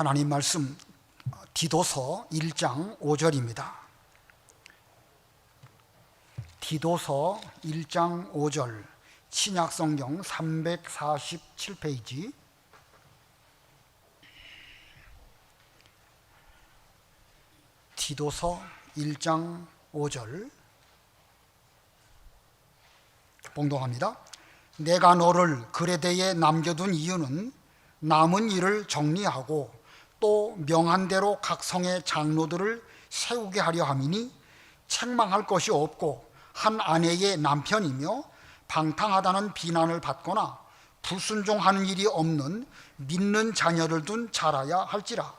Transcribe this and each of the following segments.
하나님 말씀 디도서 1장 5절입니다. 디도서 1장 5절 신약 성경 347페이지 디도서 1장 5절 봉독합니다. 내가 너를 그레데에 남겨둔 이유는 남은 일을 정리하고 또 명한 대로 각 성의 장로들을 세우게 하려 함이니 책망할 것이 없고 한 아내의 남편이며 방탕하다는 비난을 받거나 불순종하는 일이 없는 믿는 자녀를 둔 자라야 할지라.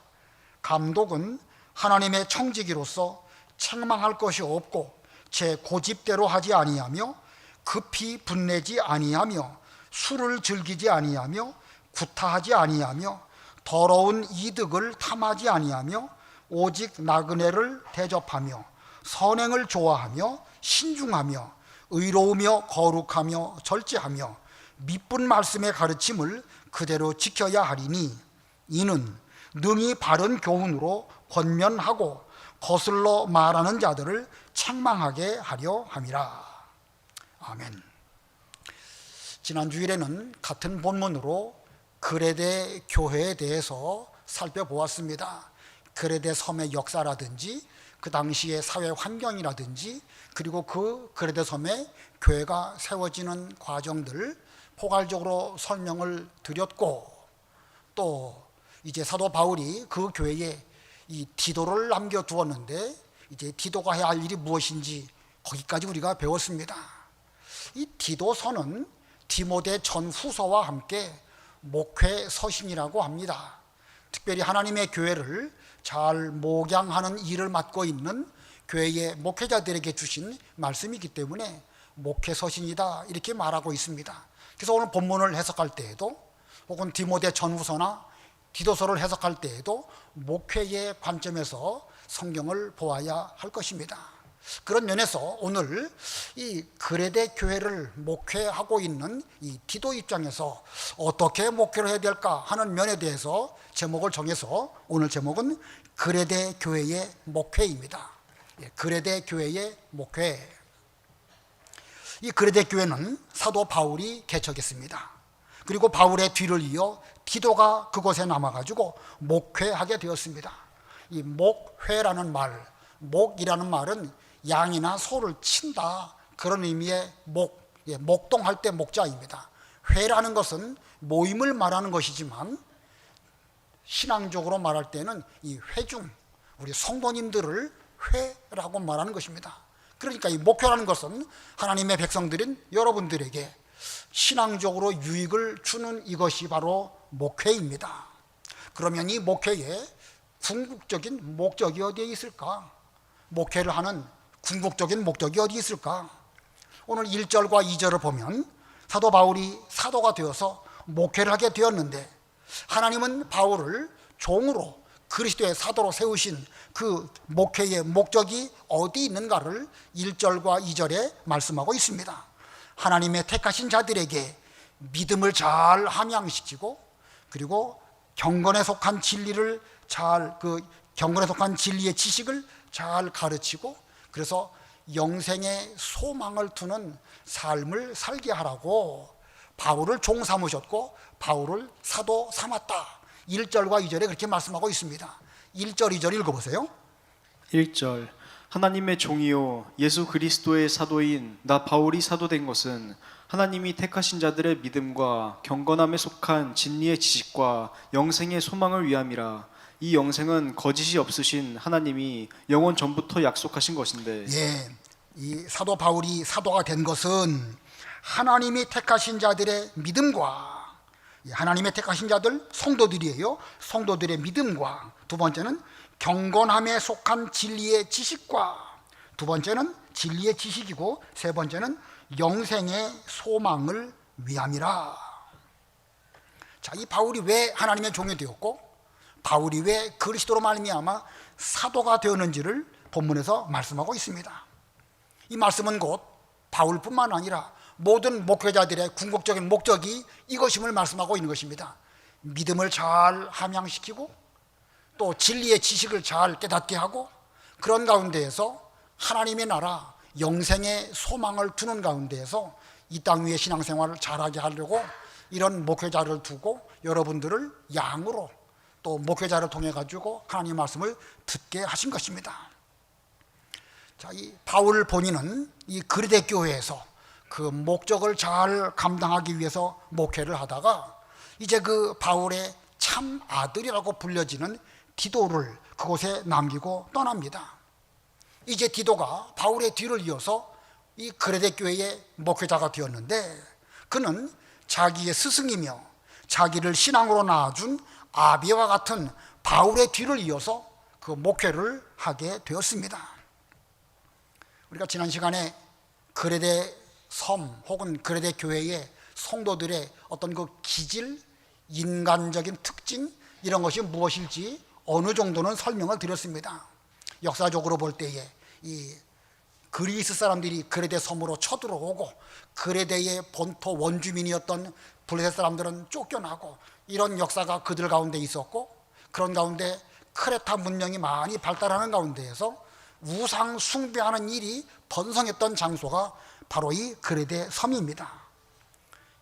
감독은 하나님의 청지기로서 책망할 것이 없고 제 고집대로 하지 아니하며 급히 분내지 아니하며 술을 즐기지 아니하며 구타하지 아니하며 더러운 이득을 탐하지 아니하며 오직 나그네를 대접하며 선행을 좋아하며 신중하며 의로우며 거룩하며 절제하며 미쁜 말씀의 가르침을 그대로 지켜야 하리니 이는 능히 바른 교훈으로 권면하고 거슬러 말하는 자들을 책망하게 하려 함이라. 아멘. 지난 주일에는 같은 본문으로 그레데 교회에 대해서 살펴보았습니다. 그레데 섬의 역사라든지 그 당시의 사회 환경이라든지 그리고 그 그레데 섬에 교회가 세워지는 과정들 포괄적으로 설명을 드렸고 또 이제 사도 바울이 그 교회에 이 디도를 남겨 두었는데 이제 디도가 해야 할 일이 무엇인지 거기까지 우리가 배웠습니다. 이 디도서는 디모데 전 후서와 함께 목회 서신이라고 합니다. 특별히 하나님의 교회를 잘 목양하는 일을 맡고 있는 교회의 목회자들에게 주신 말씀이기 때문에 목회 서신이다 이렇게 말하고 있습니다. 그래서 오늘 본문을 해석할 때에도 혹은 디모데 전후서나 디도서를 해석할 때에도 목회의 관점에서 성경을 보아야 할 것입니다. 그런 면에서 오늘 이 그레데 교회를 목회하고 있는 이 디도 입장에서 어떻게 목회를 해야 될까 하는 면에 대해서 제목을 정해서 오늘 제목은 그레데 교회의 목회입니다. 예, 그레데 교회의 목회. 이 그레데 교회는 사도 바울이 개척했습니다. 그리고 바울의 뒤를 이어 디도가 그곳에 남아가지고 목회하게 되었습니다. 이 목회라는 말, 목이라는 말은 양이나 소를 친다 그런 의미의 목, 예, 목동할 때 목자입니다. 회라는 것은 모임을 말하는 것이지만 신앙적으로 말할 때는 이 회중, 우리 성도님들을 회라고 말하는 것입니다. 그러니까 이 목회라는 것은 하나님의 백성들인 여러분들에게 신앙적으로 유익을 주는 이것이 바로 목회입니다. 그러면 이 목회의 궁극적인 목적이 어디에 있을까? 목회를 하는 궁극적인 목적이 어디 있을까? 오늘 1절과 2절을 보면 사도 바울이 사도가 되어서 목회를 하게 되었는데 하나님은 바울을 종으로 그리스도의 사도로 세우신 그 목회의 목적이 어디 있는가를 1절과 2절에 말씀하고 있습니다. 하나님의 택하신 자들에게 믿음을 잘 함양시키고 그리고 경건에 속한 진리를 잘 그 경건에 속한 진리의 지식을 잘 가르치고 그래서 영생의 소망을 두는 삶을 살게 하라고 바울을 종 삼으셨고 바울을 사도 삼았다. 1절과 2절에 그렇게 말씀하고 있습니다. 1절, 2절 읽어보세요. 1절 하나님의 종이요 예수 그리스도의 사도인 나 바울이 사도된 것은 하나님이 택하신 자들의 믿음과 경건함에 속한 진리의 지식과 영생의 소망을 위함이라 이 영생은 거짓이 없으신 하나님이 영원 전부터 약속하신 것인데 예, 이 사도 바울이 사도가 된 것은 하나님이 택하신 자들의 믿음과 예, 하나님의 택하신 자들 성도들이에요. 성도들의 믿음과 두 번째는 경건함에 속한 진리의 지식과 두 번째는 진리의 지식이고 세 번째는 영생의 소망을 위함이라. 자, 이 바울이 왜 하나님의 종이 되었고 바울이 왜 그리스도로 말미암아 사도가 되었는지를 본문에서 말씀하고 있습니다. 이 말씀은 곧 바울뿐만 아니라 모든 목회자들의 궁극적인 목적이 이것임을 말씀하고 있는 것입니다. 믿음을 잘 함양시키고 또 진리의 지식을 잘 깨닫게 하고 그런 가운데에서 하나님의 나라 영생의 소망을 두는 가운데에서 이 땅 위에 신앙생활을 잘하게 하려고 이런 목회자를 두고 여러분들을 양으로 또 목회자를 통해 가지고 하나님 말씀을 듣게 하신 것입니다. 자, 이 바울 본인은 이 그리데 교회에서 그 목적을 잘 감당하기 위해서 목회를 하다가 이제 그 바울의 참 아들이라고 불려지는 디도를 그곳에 남기고 떠납니다. 이제 디도가 바울의 뒤를 이어서 이 그레데 교회의 목회자가 되었는데 그는 자기의 스승이며 자기를 신앙으로 낳아준 아비와 같은 바울의 뒤를 이어서 그 목회를 하게 되었습니다. 우리가 지난 시간에 그레데 섬 혹은 그레데 교회의 성도들의 어떤 그 기질, 인간적인 특징 이런 것이 무엇일지 어느 정도는 설명을 드렸습니다. 역사적으로 볼 때에 이 그리스 사람들이 그레데 섬으로 쳐들어오고 그레데의 본토 원주민이었던 블레셋 사람들은 쫓겨나고 이런 역사가 그들 가운데 있었고 그런 가운데 크레타 문명이 많이 발달하는 가운데에서 우상 숭배하는 일이 번성했던 장소가 바로 이 그레데 섬입니다.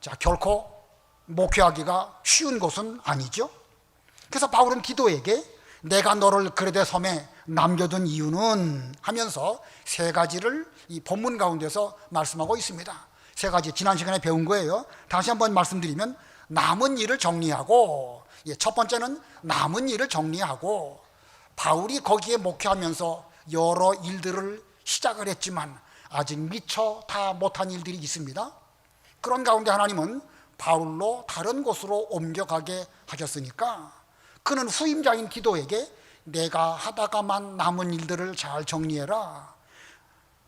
자, 결코 목회하기가 쉬운 곳은 아니죠. 그래서 바울은 디도에게 내가 너를 그레데 섬에 남겨둔 이유는 하면서 세 가지를 이 본문 가운데서 말씀하고 있습니다. 세 가지 지난 시간에 배운 거예요. 다시 한번 말씀드리면 남은 일을 정리하고 예, 첫 번째는 남은 일을 정리하고 바울이 거기에 목회하면서 여러 일들을 시작을 했지만 아직 미처 다 못한 일들이 있습니다. 그런 가운데 하나님은 바울로 다른 곳으로 옮겨가게 하셨으니까 그는 후임자인 기도에게 내가 하다가만 남은 일들을 잘 정리해라.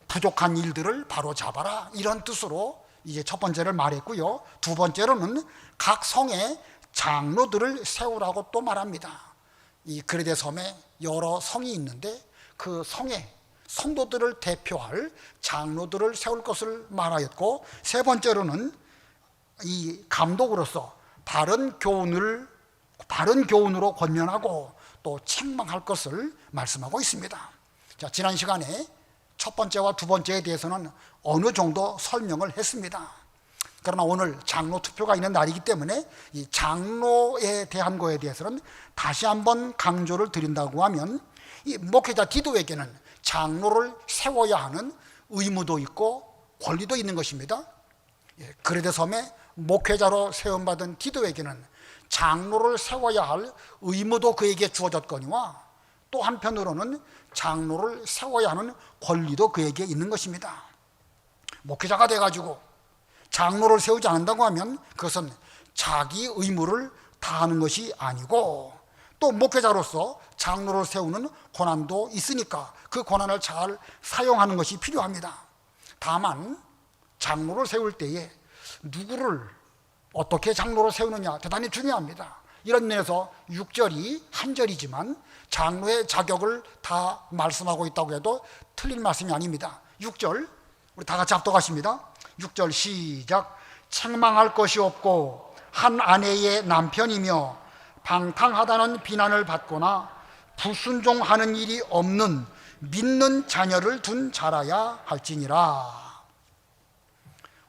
부족한 일들을 바로 잡아라. 이런 뜻으로 이제 첫 번째를 말했고요. 두 번째로는 각 성에 장로들을 세우라고 또 말합니다. 이 그레데 섬에 여러 성이 있는데 그 성에 성도들을 대표할 장로들을 세울 것을 말하였고 세 번째로는 이 감독으로서 바른 교훈을 바른 교훈으로 권면하고 또 책망할 것을 말씀하고 있습니다. 자, 지난 시간에 첫 번째와 두 번째에 대해서는 어느 정도 설명을 했습니다. 그러나 오늘 장로 투표가 있는 날이기 때문에 이 장로에 대한 거에 대해서는 다시 한번 강조를 드린다고 하면 이 목회자 디도에게는 장로를 세워야 하는 의무도 있고 권리도 있는 것입니다. 예, 그레데 섬에 목회자로 세움받은 디도에게는 장로를 세워야 할 의무도 그에게 주어졌거니와 또 한편으로는 장로를 세워야 하는 권리도 그에게 있는 것입니다. 목회자가 돼가지고 장로를 세우지 않는다고 하면 그것은 자기 의무를 다하는 것이 아니고 또 목회자로서 장로를 세우는 권한도 있으니까 그 권한을 잘 사용하는 것이 필요합니다. 다만 장로를 세울 때에 누구를 어떻게 장로를 세우느냐 대단히 중요합니다. 이런 면에서 6절이 한 절이지만 장로의 자격을 다 말씀하고 있다고 해도 틀린 말씀이 아닙니다. 6절 우리 다 같이 합독하십니다. 6절 시작 책망할 것이 없고 한 아내의 남편이며 방탕하다는 비난을 받거나 불순종하는 일이 없는 믿는 자녀를 둔 자라야 할지니라.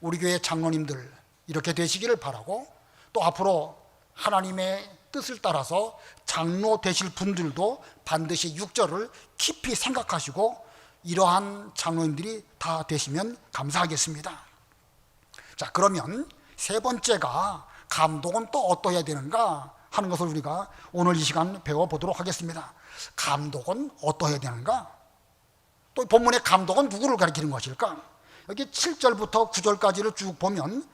우리 교회 장로님들 이렇게 되시기를 바라고 또 앞으로 하나님의 뜻을 따라서 장로 되실 분들도 반드시 6절을 깊이 생각하시고 이러한 장로님들이 다 되시면 감사하겠습니다. 자, 그러면 세 번째가 감독은 또 어떠해야 되는가 하는 것을 우리가 오늘 이 시간 배워보도록 하겠습니다. 감독은 어떠해야 되는가? 또 본문의 감독은 누구를 가리키는 것일까? 여기 7절부터 9절까지를 쭉 보면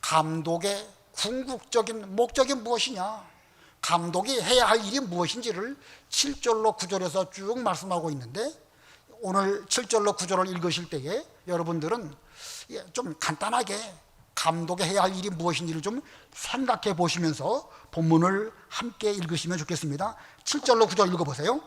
감독의 궁극적인 목적이 무엇이냐? 감독이 해야 할 일이 무엇인지를 7절로 9절에서 쭉 말씀하고 있는데 오늘 7절로 9절을 읽으실 때에 여러분들은 예, 좀 간단하게 감독이 해야 할 일이 무엇인지를 좀 생각해 보시면서 본문을 함께 읽으시면 좋겠습니다. 7절로 9절 읽어보세요.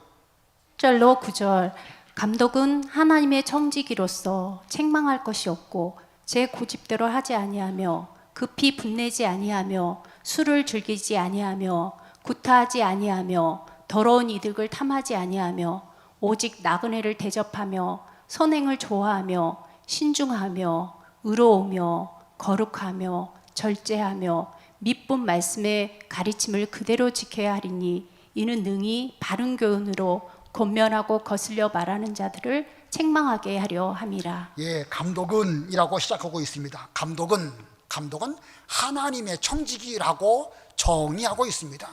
1절로 9절 감독은 하나님의 청지기로서 책망할 것이 없고 제 고집대로 하지 아니하며 급히 분내지 아니하며 술을 즐기지 아니하며 구타하지 아니하며 더러운 이득을 탐하지 아니하며 오직 나그네를 대접하며 선행을 좋아하며 신중하며 의로우며 거룩하며 절제하며 미쁜 말씀의 가르침을 그대로 지켜야 하리니 이는 능히 바른 교훈으로 권면하고 거슬려 말하는 자들을 책망하게 하려 함이라. 예, 감독은이라고 시작하고 있습니다. 감독은 감독은 하나님의 청지기라고 정의하고 있습니다.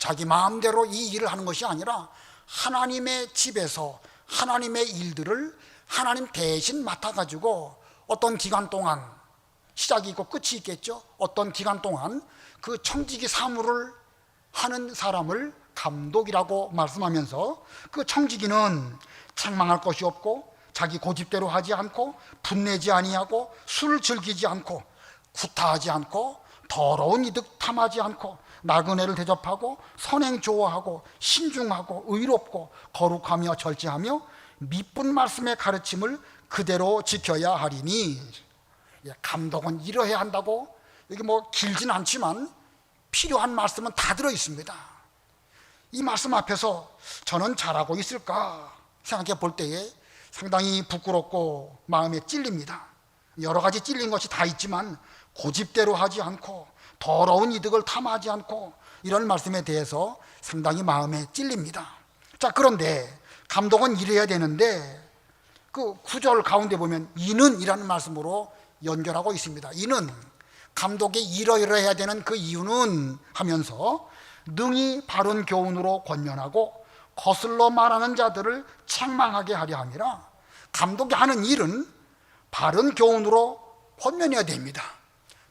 자기 마음대로 이 일을 하는 것이 아니라 하나님의 집에서 하나님의 일들을 하나님 대신 맡아 가지고 어떤 기간 동안 시작이 있고 끝이 있겠죠. 어떤 기간 동안 그 청지기 사무를 하는 사람을 감독이라고 말씀하면서 그 청지기는 책망할 것이 없고 자기 고집대로 하지 않고 분내지 아니하고 술 즐기지 않고 구타하지 않고 더러운 이득 탐하지 않고 나그네를 대접하고 선행 좋아하고 신중하고 의롭고 거룩하며 절제하며 미쁜 말씀의 가르침을 그대로 지켜야 하리니 예, 감독은 이러해야 한다고 이게 뭐 길진 않지만 필요한 말씀은 다 들어 있습니다. 이 말씀 앞에서 저는 잘하고 있을까 생각해 볼 때에 상당히 부끄럽고 마음에 찔립니다. 여러 가지 찔린 것이 다 있지만 고집대로 하지 않고 더러운 이득을 탐하지 않고 이런 말씀에 대해서 상당히 마음에 찔립니다. 자, 그런데 감독은 이래야 되는데 그 구절 가운데 보면 이는 이라는 말씀으로 연결하고 있습니다. 이는 감독이 이러이러해야 되는 그 이유는 하면서 능히 바른 교훈으로 권면하고 거슬러 말하는 자들을 책망하게 하려 함이라 감독이 하는 일은 바른 교훈으로 권면해야 됩니다.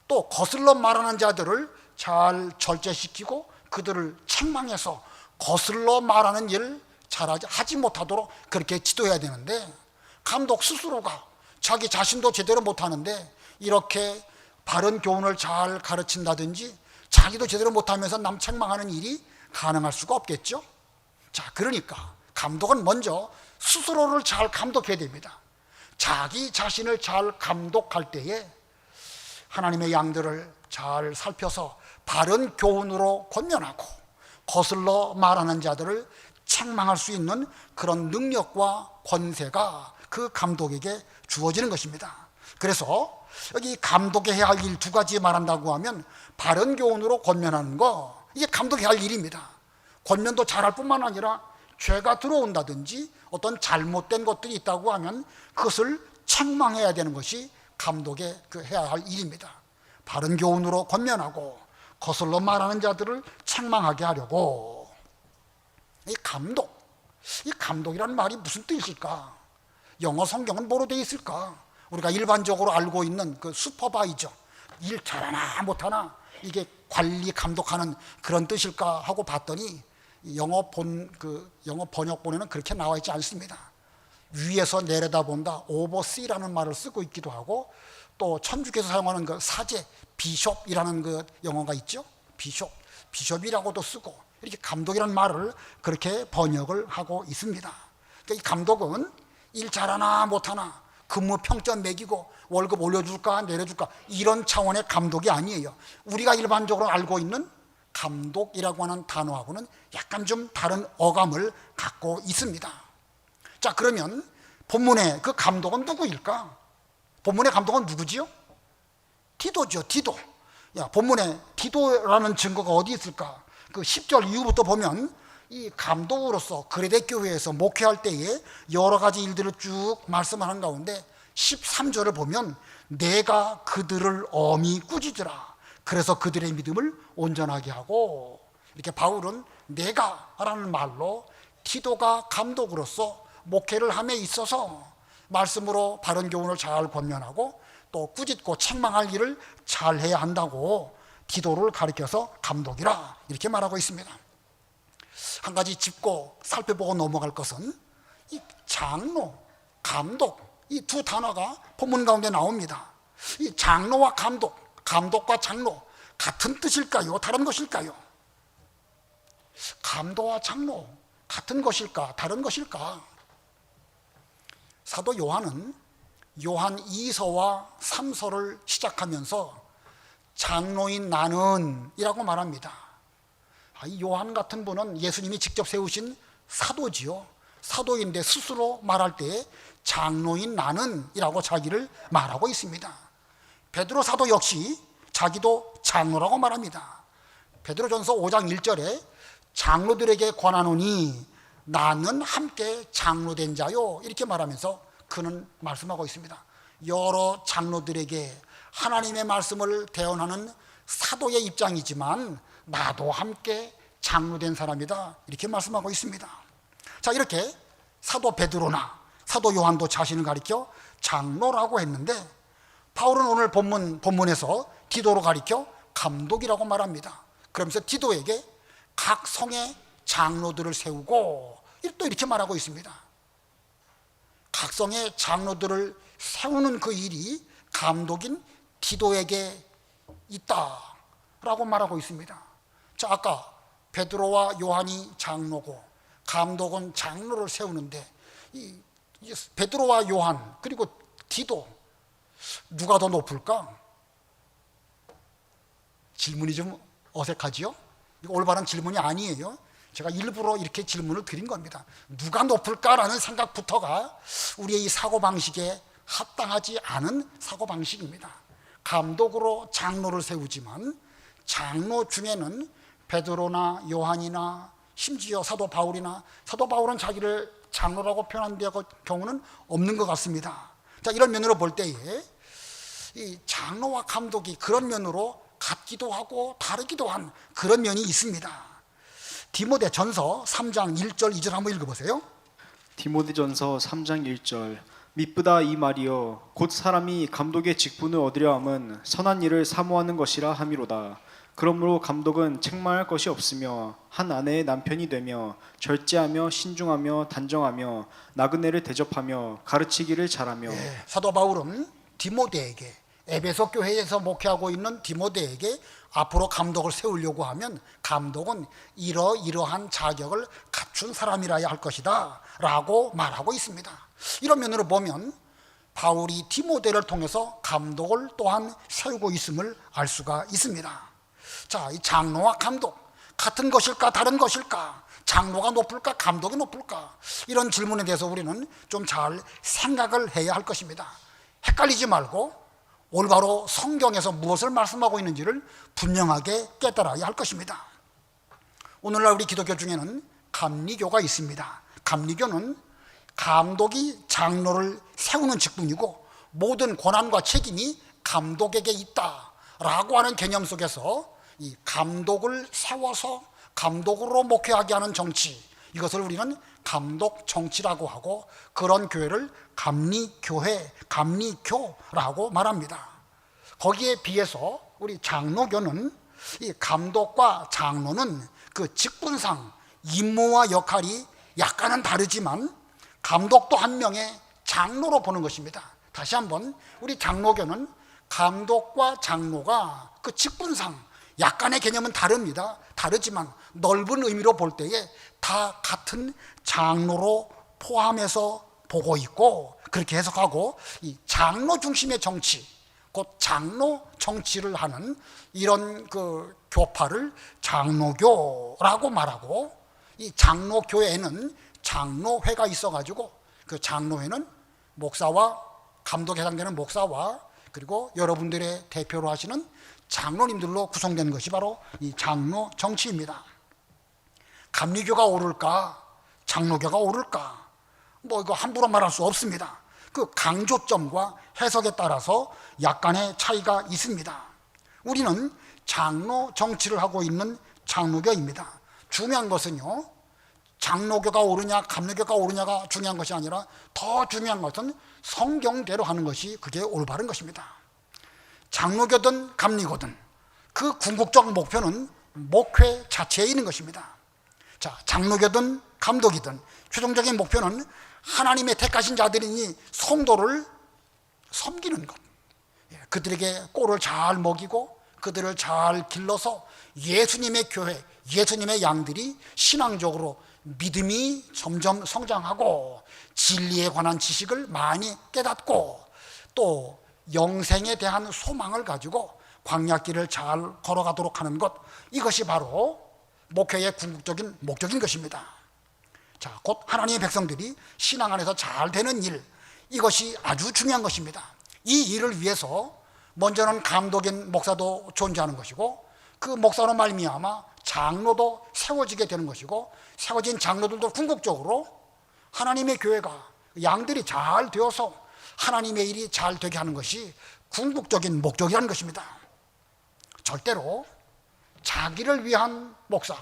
또 거슬러 말하는 자들을 잘 절제시키고 그들을 책망해서 거슬러 말하는 일을 잘하지 하지 못하도록 그렇게 지도해야 되는데 감독 스스로가 자기 자신도 제대로 못하는데 이렇게 바른 교훈을 잘 가르친다든지 자기도 제대로 못하면서 남 책망하는 일이 가능할 수가 없겠죠. 자, 그러니까 감독은 먼저 스스로를 잘 감독해야 됩니다. 자기 자신을 잘 감독할 때에 하나님의 양들을 잘 살펴서 바른 교훈으로 권면하고 거슬러 말하는 자들을 책망할 수 있는 그런 능력과 권세가 그 감독에게 주어지는 것입니다. 그래서 여기 감독이 해야 할 일 두 가지 말한다고 하면 바른 교훈으로 권면하는 거 이게 감독이 할 일입니다. 권면도 잘할 뿐만 아니라 죄가 들어온다든지 어떤 잘못된 것들이 있다고 하면 그것을 책망해야 되는 것이 감독의 그 해야 할 일입니다. 바른 교훈으로 권면하고 거슬러 말하는 자들을 책망하게 하려고 이 감독, 이 감독이라는 말이 무슨 뜻일까? 영어 성경은 뭐로 되어 있을까? 우리가 일반적으로 알고 있는 그 슈퍼바이저, 일 잘하나 못하나 이게 관리 감독하는 그런 뜻일까 하고 봤더니 영어 본 그 영어 번역본에는 그렇게 나와 있지 않습니다. 위에서 내려다본다 오버시라는 말을 쓰고 있기도 하고 또 천주교에서 사용하는 그 사제 비숍이라는 그 영어가 있죠. 비숍 비숍이라고도 쓰고 이렇게 감독이라는 말을 그렇게 번역을 하고 있습니다. 그러니까 이 감독은 일 잘하나 못하나 근무 평점 매기고 월급 올려줄까 내려줄까 이런 차원의 감독이 아니에요. 우리가 일반적으로 알고 있는 감독이라고 하는 단어하고는 약간 좀 다른 어감을 갖고 있습니다. 자, 그러면 본문의 그 감독은 누구일까? 본문의 감독은 누구지요? 디도죠, 디도. 야, 본문에 디도라는 증거가 어디 있을까? 그 10절 이후부터 보면 이 감독으로서 그레데 교회에서 목회할 때에 여러 가지 일들을 쭉 말씀하는 가운데 13절을 보면 내가 그들을 엄히 꾸짖으라. 그래서 그들의 믿음을 온전하게 하고 이렇게 바울은 내가라는 말로 티도가 감독으로서 목회를 함에 있어서 말씀으로 바른 교훈을 잘 권면하고 또 꾸짖고 책망할 일을 잘 해야 한다고 디도를 가리켜서 감독이라 이렇게 말하고 있습니다. 한 가지 짚고 살펴보고 넘어갈 것은 이 장로, 감독 이 두 단어가 본문 가운데 나옵니다. 이 장로와 감독, 감독과 장로 같은 뜻일까요? 다른 것일까요? 감도와 장로 같은 것일까? 다른 것일까? 사도 요한은 요한 2서와 3서를 시작하면서 장로인 나는 이라고 말합니다. 이 요한 같은 분은 예수님이 직접 세우신 사도지요. 사도인데 스스로 말할 때 장로인 나는 이라고 자기를 말하고 있습니다. 베드로 사도 역시 자기도 장로라고 말합니다. 베드로전서 5장 1절에 장로들에게 권하노니 나는 함께 장로된 자요 이렇게 말하면서 그는 말씀하고 있습니다. 여러 장로들에게 하나님의 말씀을 대언하는 사도의 입장이지만 나도 함께 장로된 사람이다 이렇게 말씀하고 있습니다. 자 이렇게 사도 베드로나 사도 요한도 자신을 가리켜 장로라고 했는데 바울은 오늘 본문 본문에서 디도로 가리켜 감독이라고 말합니다. 그러면서 디도에게 각 성의 장로들을 세우고 또 이렇게 말하고 있습니다. 각 성의 장로들을 세우는 그 일이 감독인 디도에게 있다라고 말하고 있습니다. 자, 아까 베드로와 요한이 장로고 감독은 장로를 세우는데 이, 이 베드로와 요한 그리고 디도 누가 더 높을까? 질문이 좀 어색하지요? 이거 올바른 질문이 아니에요. 제가 일부러 이렇게 질문을 드린 겁니다. 누가 높을까라는 생각부터가 우리의 이 사고방식에 합당하지 않은 사고방식입니다. 감독으로 장로를 세우지만 장로 중에는 베드로나 요한이나 심지어 사도 바울이나 사도 바울은 자기를 장로라고 표현한 경우는 없는 것 같습니다. 자, 이런 면으로 볼 때에 이 장로와 감독이 그런 면으로 같기도 하고 다르기도 한 그런 면이 있습니다. 디모데 전서 3장 1절 2절 한번 읽어보세요. 디모데전서 3장 1절 미쁘다 이 말이여 곧 사람이 감독의 직분을 얻으려 함은 선한 일을 사모하는 것이라 함이로다. 그러므로 감독은 책망할 것이 없으며 한 아내의 남편이 되며 절제하며 신중하며 단정하며 나그네를 대접하며 가르치기를 잘하며 예, 사도 바울은 디모데에게 에베소 교회에서 목회하고 있는 디모데에게 앞으로 감독을 세우려고 하면 감독은 이러이러한 자격을 갖춘 사람이라야 할 것이다 라고 말하고 있습니다. 이런 면으로 보면 바울이 디모데를 통해서 감독을 또한 세우고 있음을 알 수가 있습니다. 자, 이 장로와 감독 같은 것일까 다른 것일까? 장로가 높을까 감독이 높을까? 이런 질문에 대해서 우리는 좀 잘 생각을 해야 할 것입니다. 헷갈리지 말고 올바로 성경에서 무엇을 말씀하고 있는지를 분명하게 깨달아야 할 것입니다. 오늘날 우리 기독교 중에는 감리교가 있습니다. 감리교는 감독이 장로를 세우는 직분이고 모든 권한과 책임이 감독에게 있다라고 하는 개념 속에서 이 감독을 세워서 감독으로 목회하게 하는 정치 이것을 우리는 감독 정치라고 하고 그런 교회를 감리교회, 감리교라고 말합니다. 거기에 비해서 우리 장로교는 이 감독과 장로는 그 직분상 임무와 역할이 약간은 다르지만 감독도 한 명의 장로로 보는 것입니다. 다시 한번 우리 장로교는 감독과 장로가 그 직분상 약간의 개념은 다릅니다. 다르지만 넓은 의미로 볼 때에 다 같은 장로로 포함해서 보고 있고 그렇게 해석하고 이 장로 중심의 정치 곧 장로 정치를 하는 이런 그 교파를 장로교라고 말하고 이 장로교회에는 장로회가 있어가지고 그 장로회는 목사와 감독에 해당되는 목사와 그리고 여러분들의 대표로 하시는 장로님들로 구성된 것이 바로 이 장로 정치입니다. 감리교가 오를까? 장로교가 오를까? 뭐 이거 함부로 말할 수 없습니다. 그 강조점과 해석에 따라서 약간의 차이가 있습니다. 우리는 장로 정치를 하고 있는 장로교입니다. 중요한 것은요, 장로교가 오르냐, 감로교가 오르냐가 중요한 것이 아니라 더 중요한 것은 성경대로 하는 것이 그게 올바른 것입니다. 장로교든 감리교든 그 궁극적 목표는 목회 자체에 있는 것입니다. 자, 장로교든 감독이든 최종적인 목표는 하나님의 택하신 자들이니 성도를 섬기는 것. 예, 그들에게 꼴을 잘 먹이고 그들을 잘 길러서 예수님의 교회, 예수님의 양들이 신앙적으로 믿음이 점점 성장하고 진리에 관한 지식을 많이 깨닫고 또 영생에 대한 소망을 가지고 광야길을 잘 걸어가도록 하는 것 이것이 바로 목회의 궁극적인 목적인 것입니다. 자, 곧 하나님의 백성들이 신앙 안에서 잘 되는 일, 이것이 아주 중요한 것입니다. 이 일을 위해서 먼저는 감독인 목사도 존재하는 것이고 그 목사로 말미암아 장로도 세워지게 되는 것이고 세워진 장로들도 궁극적으로 하나님의 교회가 양들이 잘 되어서 하나님의 일이 잘 되게 하는 것이 궁극적인 목적이라는 것입니다. 절대로 자기를 위한 목사,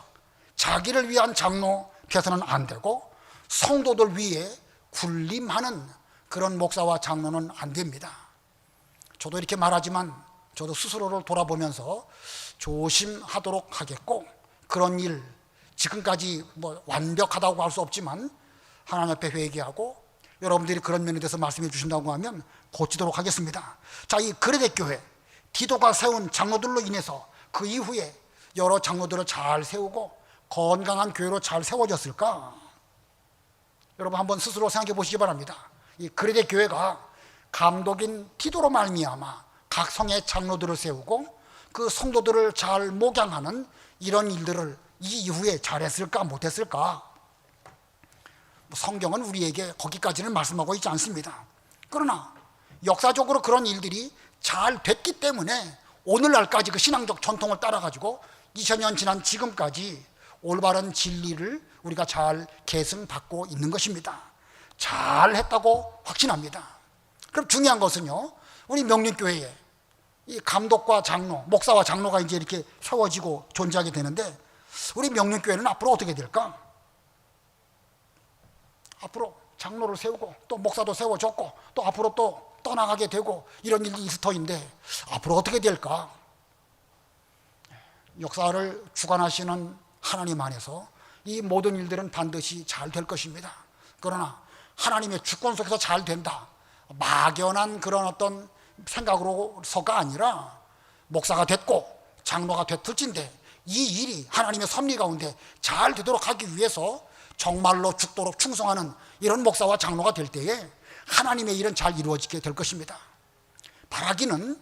자기를 위한 장로 펴서는 안 되고 성도들 위해 군림하는 그런 목사와 장로는 안 됩니다. 저도 이렇게 말하지만 저도 스스로를 돌아보면서 조심하도록 하겠고 그런 일 지금까지 뭐 완벽하다고 할 수 없지만 하나님 앞에 회개하고 여러분들이 그런 면에 대해서 말씀해 주신다고 하면 고치도록 하겠습니다. 자, 이 그레데 교회 디도가 세운 장로들로 인해서 그 이후에 여러 장로들을 잘 세우고 건강한 교회로 잘 세워졌을까? 여러분 한번 스스로 생각해 보시기 바랍니다. 이 그레데 교회가 감독인 티도로 말미암아 각 성의 장로들을 세우고 그 성도들을 잘 목양하는 이런 일들을 이 이후에 잘했을까 못했을까? 뭐 성경은 우리에게 거기까지는 말씀하고 있지 않습니다. 그러나 역사적으로 그런 일들이 잘 됐기 때문에 오늘날까지 그 신앙적 전통을 따라가지고 2000년 지난 지금까지 올바른 진리를 우리가 잘 계승받고 있는 것입니다. 잘 했다고 확신합니다. 그럼 중요한 것은요, 우리 명륜교회에 이 감독과 장로, 목사와 장로가 이제 이렇게 세워지고 존재하게 되는데, 우리 명륜교회는 앞으로 어떻게 될까? 앞으로 장로를 세우고 또 목사도 세워줬고 또 앞으로 또 떠나가게 되고 이런 일이 있을 터인데 앞으로 어떻게 될까? 역사를 주관하시는 하나님 안에서 이 모든 일들은 반드시 잘 될 것입니다. 그러나 하나님의 주권 속에서 잘 된다. 막연한 그런 어떤 생각으로서가 아니라 목사가 됐고 장로가 됐을진데 이 일이 하나님의 섭리 가운데 잘 되도록 하기 위해서 정말로 죽도록 충성하는 이런 목사와 장로가 될 때에 하나님의 일은 잘 이루어지게 될 것입니다. 바라기는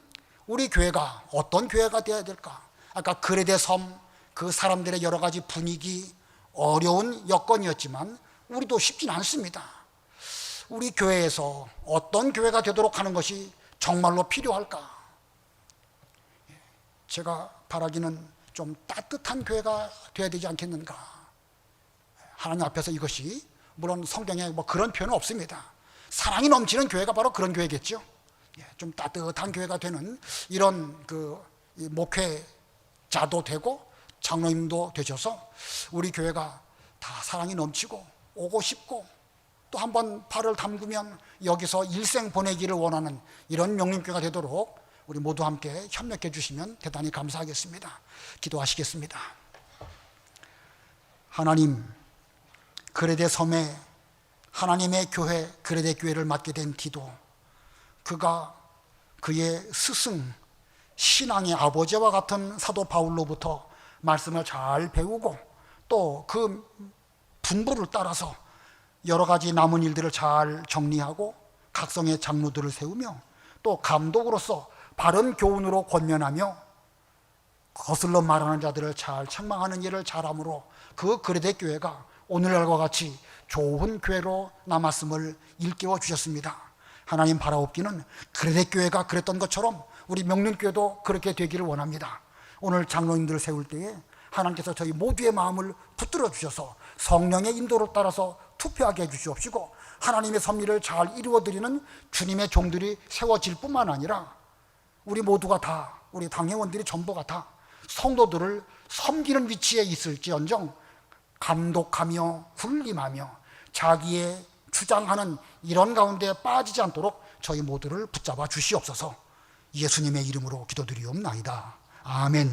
우리 교회가 어떤 교회가 되어야 될까? 아까 그레데 섬, 그 사람들의 여러 가지 분위기, 어려운 여건이었지만 우리도 쉽진 않습니다. 우리 교회에서 어떤 교회가 되도록 하는 것이 정말로 필요할까? 제가 바라기는 좀 따뜻한 교회가 되어야 되지 않겠는가? 하나님 앞에서 이것이 물론 성경에 뭐 그런 표현은 없습니다. 사랑이 넘치는 교회가 바로 그런 교회겠죠. 예, 좀 따뜻한 교회가 되는 이런 그 목회자도 되고 장로님도 되셔서 우리 교회가 다 사랑이 넘치고 오고 싶고 또 한 번 팔을 담그면 여기서 일생 보내기를 원하는 이런 명륜교회가 되도록 우리 모두 함께 협력해 주시면 대단히 감사하겠습니다. 기도하시겠습니다. 하나님, 그레데 섬에 하나님의 교회, 그레데 교회를 맡게 된 디도, 그가 그의 스승, 신앙의 아버지와 같은 사도 바울로부터 말씀을 잘 배우고 또 그 분부를 따라서 여러 가지 남은 일들을 잘 정리하고 각성의 장로들을 세우며 또 감독으로서 바른 교훈으로 권면하며 거슬러 말하는 자들을 잘 책망하는 일을 잘함으로 그 그레데 교회가 오늘날과 같이 좋은 교회로 남았음을 일깨워 주셨습니다. 하나님 바라옵기는 그레데 교회가 그랬던 것처럼 우리 명륜교회도 그렇게 되기를 원합니다. 오늘 장로님들을 세울 때에 하나님께서 저희 모두의 마음을 붙들어 주셔서 성령의 인도를 따라서 투표하게 해 주시옵시고 하나님의 섭리를 잘 이루어 드리는 주님의 종들이 세워질 뿐만 아니라 우리 모두가 다 우리 당회원들이 전부가 다 성도들을 섬기는 위치에 있을지언정 감독하며 훈림하며 자기의 주장하는 이런 가운데 빠지지 않도록 저희 모두를 붙잡아 주시옵소서 예수님의 이름으로 기도드리옵나이다. 아멘.